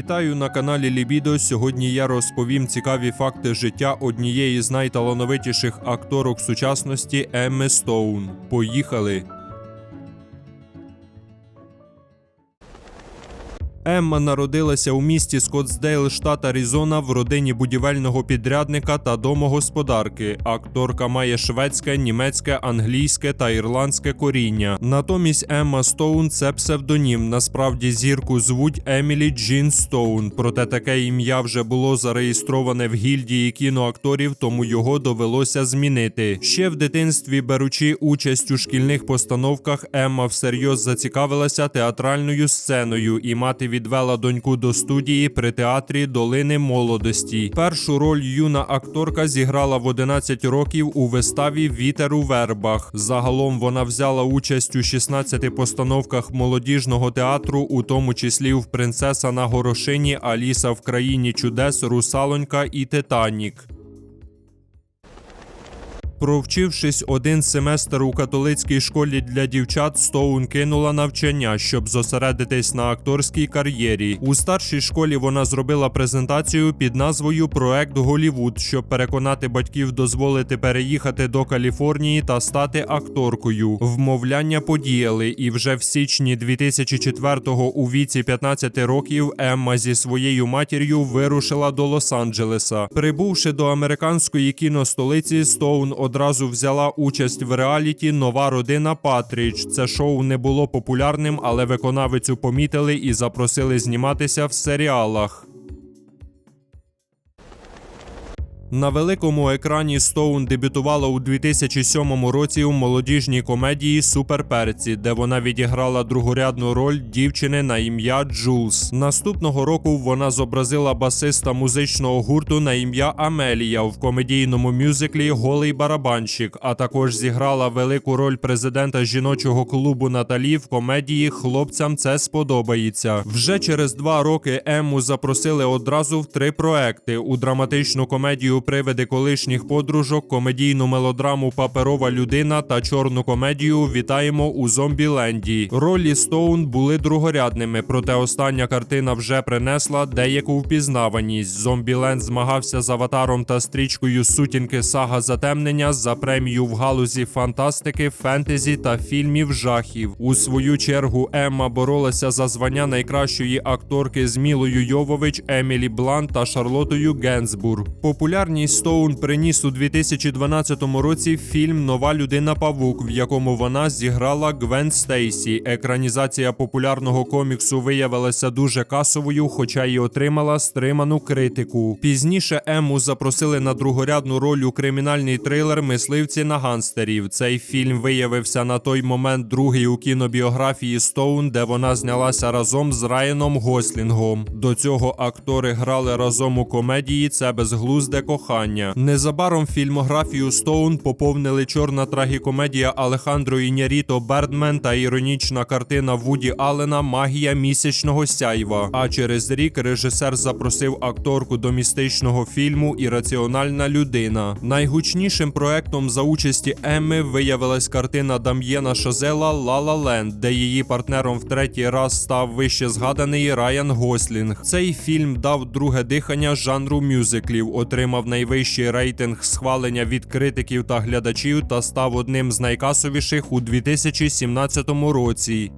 Вітаю на каналі Лібідо. Сьогодні я розповім цікаві факти життя однієї з найталановитіших акторок сучасності Емми Стоун. Поїхали! Емма народилася у місті Скоттсдейл, штат Аризона, в родині будівельного підрядника та домогосподарки. Акторка має шведське, німецьке, англійське та ірландське коріння. Натомість Емма Стоун це псевдонім. Насправді зірку звуть Емілі Джін Стоун. Проте таке ім'я вже було зареєстроване в гільдії кіноакторів, тому його довелося змінити. Ще в дитинстві, беручи участь у шкільних постановках, Емма всерйоз зацікавилася театральною сценою і мати відвела доньку до студії при театрі Долини молодості. Першу роль юна акторка зіграла в 11 років у виставі Вітер у вербах. Загалом вона взяла участь у 16 постановках молодіжного театру, у тому числі в Принцеса на горошині, Аліса в країні чудес, Русалонька і Титанік. Провчившись один семестр у католицькій школі для дівчат, Стоун кинула навчання, щоб зосередитись на акторській кар'єрі. У старшій школі вона зробила презентацію під назвою Проект Голівуд, щоб переконати батьків дозволити переїхати до Каліфорнії та стати акторкою. Вмовляння подіяли, і вже в січні 2004-го у віці 15 років Емма зі своєю матір'ю вирушила до Лос-Анджелеса. Прибувши до американської кіностолиці, Стоун одразу взяла участь в реаліті Нова родина Патріч. Це шоу не було популярним, але виконавицю помітили і запросили зніматися в серіалах. На великому екрані Стоун дебютувала у 2007 році у молодіжній комедії Суперперці, де вона відіграла другорядну роль дівчини на ім'я Джулс. Наступного року вона зобразила басиста музичного гурту на ім'я Амелія в комедійному мюзиклі Голий барабанщик, а також зіграла велику роль президента жіночого клубу Наталі в комедії Хлопцям це сподобається. Вже через два роки Емму запросили одразу в три проекти у драматичну комедію Привиди колишніх подружок, комедійну мелодраму Паперова людина та чорну комедію Вітаємо у Зомбіленді. Ролі Стоун були другорядними, проте остання картина вже принесла деяку впізнаваність. Зомбіленд змагався з аватаром та стрічкою сутінки сага затемнення за премію в галузі фантастики, фентезі та фільмів жахів. У свою чергу Емма боролася за звання найкращої акторки з Мілою Йовович, Емілі Блант та Шарлотою Генсбур. Популярність Стоун приніс у 2012 році фільм Нова людина Павук, в якому вона зіграла Гвен Стейсі. Екранізація популярного коміксу виявилася дуже касовою, хоча й отримала стриману критику. Пізніше Ему запросили на другорядну роль у кримінальний трилер Мисливці на ганстерів. Цей фільм виявився на той момент другий у кінобіографії Стоун, де вона знялася разом з Райаном Гослінгом. До цього актори грали разом у комедії Це безглузде кохання. Незабаром фільмографію Стоун поповнили чорна трагікомедія Алехандро Іняріто Бердмен та іронічна картина Вуді Аллена Магія місячного сяйва. А через рік режисер запросив акторку до містичного фільму Ірраціональна людина. Найгучнішим проектом за участі Емми виявилась картина Дам'єна Шазела «Ла Ла Ленд», де її партнером в третій раз став вище згаданий Райан Гослінг. Цей фільм дав друге дихання жанру мюзиклів, отримав найвищий рейтинг схвалення від критиків та глядачів та став одним з найкасовіших у 2017 році.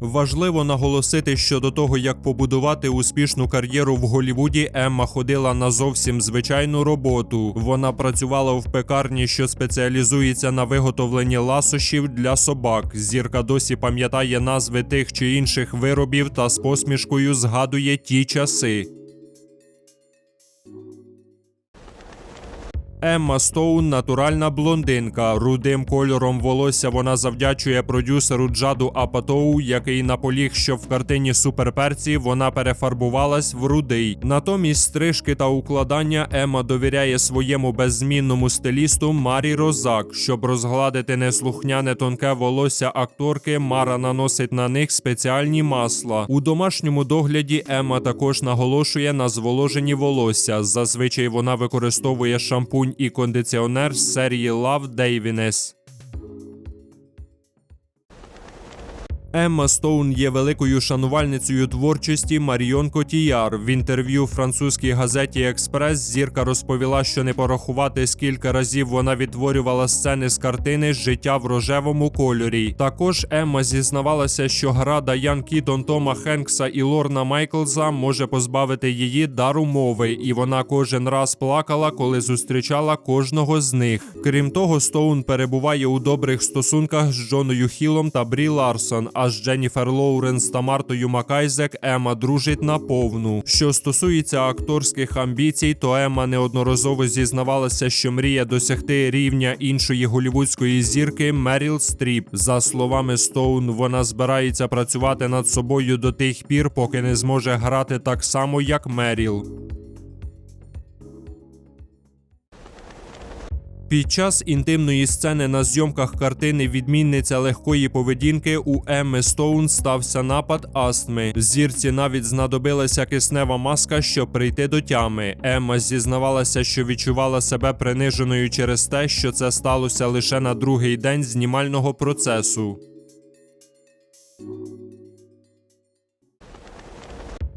Важливо наголосити, що до того, як побудувати успішну кар'єру в Голлівуді, Емма ходила на зовсім звичайну роботу. Вона працювала в пекарні, що спеціалізується на виготовленні ласощів для собак. Зірка досі пам'ятає назви тих чи інших виробів та з посмішкою згадує ті часи. Емма Стоун натуральна блондинка. Рудим кольором волосся вона завдячує продюсеру Джаду Апатоу, який наполіг, що в картині Суперперці вона перефарбувалась в рудий. Натомість стрижки та укладання Емма довіряє своєму беззмінному стилісту Марі Розак. Щоб розгладити неслухняне тонке волосся акторки, Мара наносить на них спеціальні масла. У домашньому догляді Емма також наголошує на зволоженні волосся. Зазвичай вона використовує шампунь і кондиціонер з серії Love Daviness. Емма Стоун є великою шанувальницею творчості Маріон Котіяр. В інтерв'ю французькій газеті Експрес зірка розповіла, що не порахувати скільки разів вона відтворювала сцени з картини Життя в рожевому кольорі. Також Емма зізнавалася, що гра Даян Кітон, Тома Хенкса і Лорна Майклза може позбавити її дару мови, і вона кожен раз плакала, коли зустрічала кожного з них. Крім того, Стоун перебуває у добрих стосунках з Джоною Хілом та Брі Ларсон. А з Дженніфер Лоуренс та Мартою Макайзек Ема дружить на повну. Що стосується акторських амбіцій, то Ема неодноразово зізнавалася, що мріє досягти рівня іншої голівудської зірки Меріл Стріп. За словами Стоун, вона збирається працювати над собою до тих пір, поки не зможе грати так само, як Меріл. Під час інтимної сцени на зйомках картини Відмінниця легкої поведінки у Емми Стоун стався напад астми. Зірці навіть знадобилася киснева маска, щоб прийти до тями. Емма зізнавалася, що відчувала себе приниженою через те, що це сталося лише на другий день знімального процесу.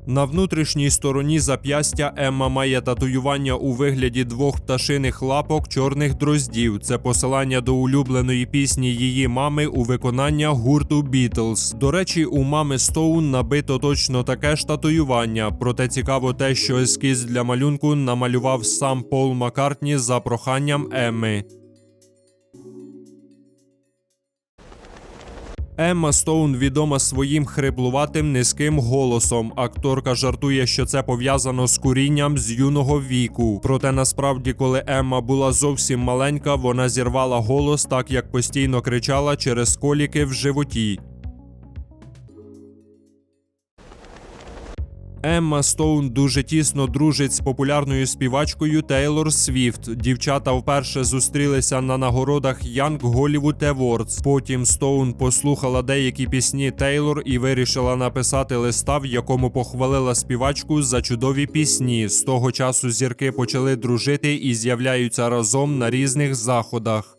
На внутрішній стороні зап'ястя Емма має татуювання у вигляді двох пташиних лапок чорних дроздів. Це посилання до улюбленої пісні її мами у виконання гурту Бітлз. До речі, у мами Стоун набито точно таке ж татуювання. Проте цікаво те, що ескіз для малюнку намалював сам Пол Маккартні за проханням Емми. Емма Стоун відома своїм хриплуватим низьким голосом. Акторка жартує, що це пов'язано з курінням з юного віку. Проте насправді, коли Емма була зовсім маленька, вона зірвала голос так, як постійно кричала через коліки в животі. Емма Стоун дуже тісно дружить з популярною співачкою Тейлор Свіфт. Дівчата вперше зустрілися на нагородах Young Hollywood Awards. Потім Стоун послухала деякі пісні Тейлор і вирішила написати листа, в якому похвалила співачку за чудові пісні. З того часу зірки почали дружити і з'являються разом на різних заходах.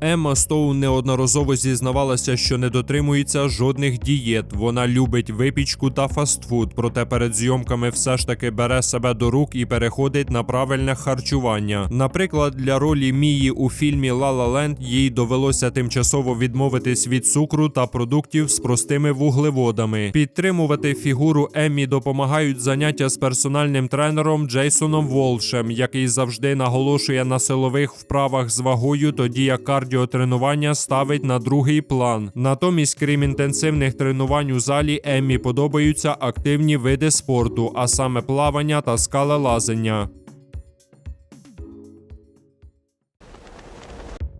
Емма Стоун неодноразово зізнавалася, що не дотримується жодних дієт. Вона любить випічку та фастфуд, проте перед зйомками все ж таки бере себе до рук і переходить на правильне харчування. Наприклад, для ролі Мії у фільмі «Ла Ла Ленд» їй довелося тимчасово відмовитись від цукру та продуктів з простими вуглеводами. Підтримувати фігуру Еммі допомагають заняття з персональним тренером Джейсоном Волшем, який завжди наголошує на силових вправах з вагою, тоді як кардіотренування ставить на другий план. Натомість, крім інтенсивних тренувань у залі, Еммі подобаються активні види спорту, а саме плавання та скалелазання.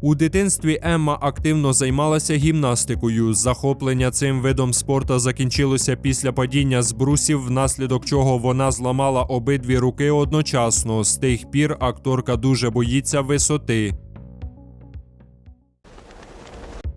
У дитинстві Емма активно займалася гімнастикою. Захоплення цим видом спорту закінчилося після падіння з брусів, внаслідок чого вона зламала обидві руки одночасно. З тих пір акторка дуже боїться висоти.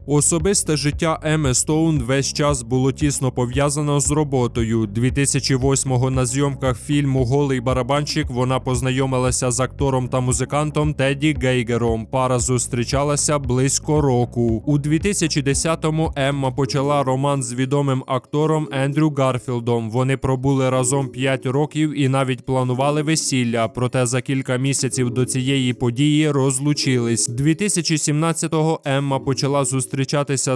Особисте життя Еми Стоун весь час було тісно пов'язано з роботою. 2008-го на зйомках фільму Голий барабанщик вона познайомилася з актором та музикантом Теді Гейгером. Пара зустрічалася близько року. У 2010-му Емма почала роман з відомим актором Ендрю Гарфілдом. Вони пробули разом 5 років і навіть планували весілля. Проте за кілька місяців до цієї події розлучились. 2017-го Емма почала зустрічатися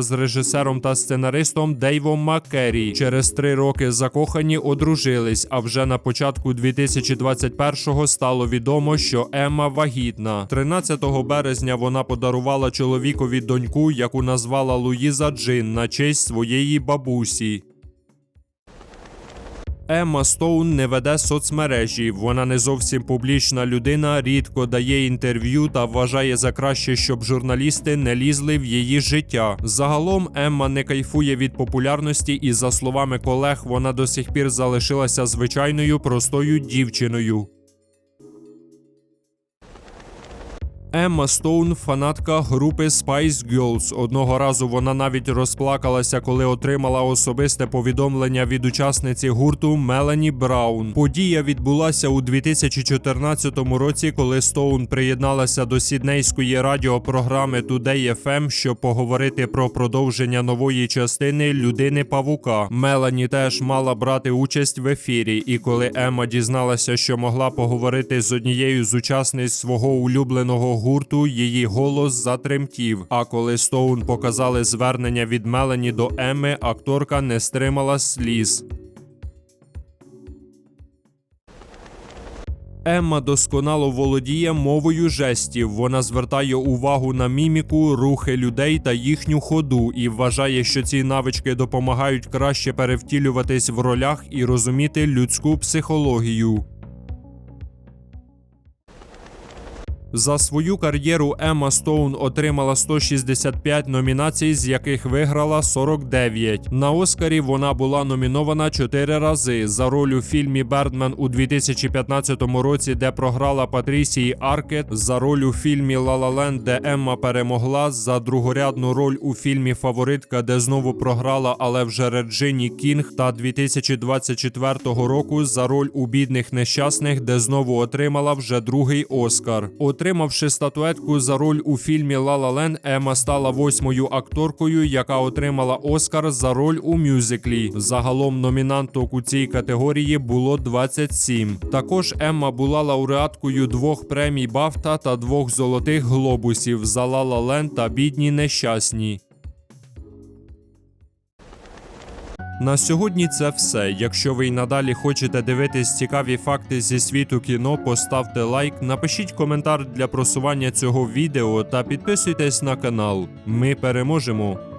з режисером та сценаристом Дейвом Маккері. Через три роки закохані одружились. А вже на початку 2021-го стало відомо, що Емма вагітна. 13 березня вона подарувала чоловікові доньку, яку назвала Луїза Джин на честь своєї бабусі. Емма Стоун не веде соцмережі. Вона не зовсім публічна людина, рідко дає інтерв'ю та вважає за краще, щоб журналісти не лізли в її життя. Загалом Емма не кайфує від популярності, і за словами колег, вона до сих пір залишилася звичайною простою дівчиною. Емма Стоун фанатка групи Spice Girls. Одного разу вона навіть розплакалася, коли отримала особисте повідомлення від учасниці гурту Мелані Браун. Подія відбулася у 2014 році, коли Стоун приєдналася до сіднейської радіопрограми Today FM, щоб поговорити про продовження нової частини людини Павука. Мелані теж мала брати участь в ефірі, і коли Емма дізналася, що могла поговорити з однією з учасниць свого улюбленого гурту, її голос затремтів. А коли Стоун показали звернення від Мелані до Емми, акторка не стримала сліз. Емма досконало володіє мовою жестів. Вона звертає увагу на міміку, рухи людей та їхню ходу і вважає, що ці навички допомагають краще перевтілюватись в ролях і розуміти людську психологію. За свою кар'єру Емма Стоун отримала 165 номінацій, з яких виграла 49. На Оскарі вона була номінована 4 рази за роль у фільмі Бердмен у 2015 році, де програла Патрісії Аркет, за роль у фільмі «Ла Ла Ленд», де Емма перемогла, за другорядну роль у фільмі Фаворитка, де знову програла, але вже Реджині Кінг, та 2024 року за роль у бідних нещасних, де знову отримала вже другий Оскар. Отримавши статуетку за роль у фільмі «Ла Ленд», Ема стала восьмою акторкою, яка отримала Оскар за роль у мюзиклі. Загалом номінанток у цій категорії було 27. Також Емма була лауреаткою двох премій Бафта та двох золотих глобусів за «Ла Ла Ленд» та бідні нещасні. На сьогодні це все. Якщо ви й надалі хочете дивитись цікаві факти зі світу кіно, поставте лайк, напишіть коментар для просування цього відео та підписуйтесь на канал. Ми переможемо!